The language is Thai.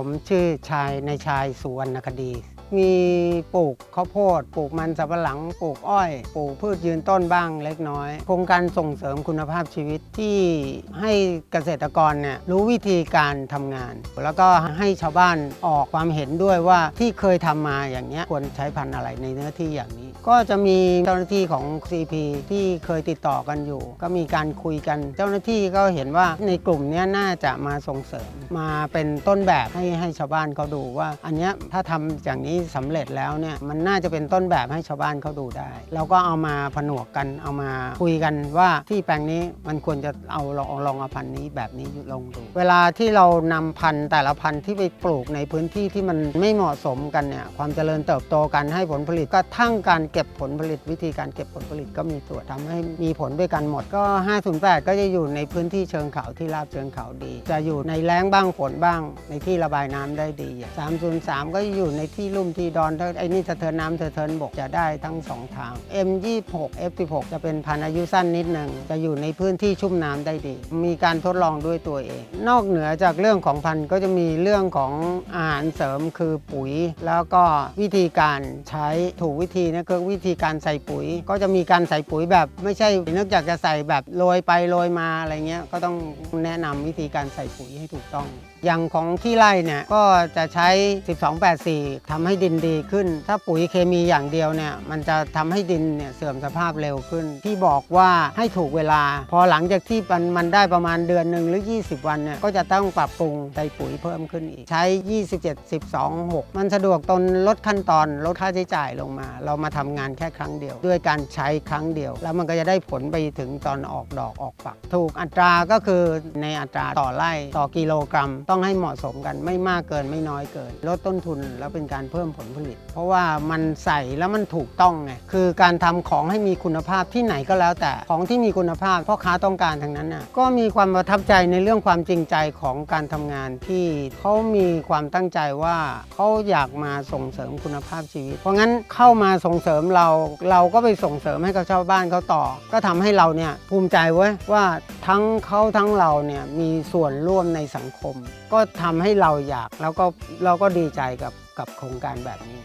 ผมชื่อชายในชายสุวรรณคดี มีปลูกข้าวโพด ปลูกมันสำปะหลัง ปลูกอ้อย ปลูกพืชยืนต้นบ้างเล็กน้อย โครงการส่งเสริมคุณภาพชีวิตที่ให้เกษตรกรเนี่ยรู้วิธีการทำงาน แล้วก็ให้ชาวบ้านออกความเห็นด้วยว่าที่เคยทำมาอย่างเงี้ยควรใช้พันธุ์อะไรในเนื้อที่อย่างนี้ ก็จะมีเจ้าหน้าที่ของ CP ที่เคยติดต่อกันอยู่ ก็มีการคุยกันเจ้าหน้าที่ก็เห็นว่าในกลุ่มนี้น่าจะมาส่งเสริม มาเป็นต้นแบบให้ให้ชาวบ้านเขาดูว่า อันนี้ถ้าทำอย่างนี้สำเร็จแล้วเนี่ยมันน่าจะเป็นต้นแบบให้ชาวบ้านเขาดูได้เราก็เอามาผนวกกันเอามาคุยกันว่าที่แปลงนี้มันควรจะเอาลองลองเอาพันธุ์นี้แบบนี้ลงดู เวลาที่เรานำพันธุ์แต่ละพันธุ์ที่ไปปลูกในพื้นที่ที่มันไม่เหมาะสมกันเนี่ยความเจริญเติบโตกันให้ผลผลิตก็ทั้งการเก็บผลผลิตวิธีการเก็บผลผลิตก็มีส่วนทำให้มีผลด้วยกันหมดก็ 508 ก็จะอยู่ในพื้นที่เชิงเขาที่ราบเชิงเขาดี จะอยู่ในแล้งบ้างฝนบ้าง ในที่ระบายน้ำได้ดี 303 ก็อยู่ในที่ลุ่มที่ดอนถ้าไอ้นี่สะเทินน้ำสะเทินบกจะได้ทั้งสองทาง M26 F16 จะเป็นพันธุ์อายุสั้นนิดหนึ่งจะอยู่ในพื้นที่ชุ่มน้ำได้ดี มีการทดลองด้วยตัวเอง นอกเหนือจากเรื่องของพันธุ์ก็จะมีเรื่องของอาหารเสริมคือปุ๋ย แล้วก็วิธีการใช้ถูกวิธีนะคือวิธีการใส่ปุ๋ย ก็จะมีการใส่ปุ๋ยแบบ ไม่ใช่นอกจากจะใส่แบบโรยไปโรยมาอะไรเงี้ยก็ต้องแนะนำวิธีการใส่ปุ๋ยให้ถูกต้อง อย่างของที่ไร่เนี่ยก็จะใช้ 1284ทำให้ดินดีขึ้น ถ้าปุ๋ยเคมีอย่างเดียวเนี่ยมันจะทำให้ดินเนี่ยเสื่อมสภาพเร็วขึ้น ที่บอกว่าให้ถูกเวลา พอหลังจากที่มันมันได้ประมาณเดือนหนึ่งหรือ 20 วันเนี่ยก็จะต้องปรับปรุงใส่ปุ๋ยเพิ่มขึ้นอีก ใช้ 27 12 6 มันสะดวกตนลดขั้นตอนลดค่าใช้จ่ายลงมา เรามาทำงานแค่ครั้งเดียว ด้วยการใช้ครั้งเดียว แล้วมันก็จะได้ผลไปถึงตอนออกดอกออกฝัก ถูกอัตราก็คือในอัตราต่อไร่ต่อกิโลกรัม ต้องให้เหมาะสมกันไม่มากเกินไม่น้อยเกิน ลดต้นทุนแล้วเป็นการเพิ่มผลผลิต เพราะว่ามันใส่แล้วมันถูกต้องไงคือการทำของให้มีคุณภาพที่ไหนก็แล้วแต่ของที่มีคุณภาพพ่อค้าต้องการทั้งนั้นน่ะก็มีความประทับใจในเรื่องความจริงใจของการทำงานที่เขามีความตั้งใจว่าเขาอยากมาส่งเสริมคุณภาพชีวิต เพราะงั้นเข้ามาส่งเสริมเราเราก็ไปส่งเสริมให้กับชาวบ้านเขาต่อ ก็ทำให้เราเนี่ยภูมิใจเว้ยว่าทั้งเขาทั้งเราเนี่ยมีส่วนร่วมในสังคม ก็ทำให้เราอยากแล้วก็เราก็ดีใจกับกับโครงการแบบนี้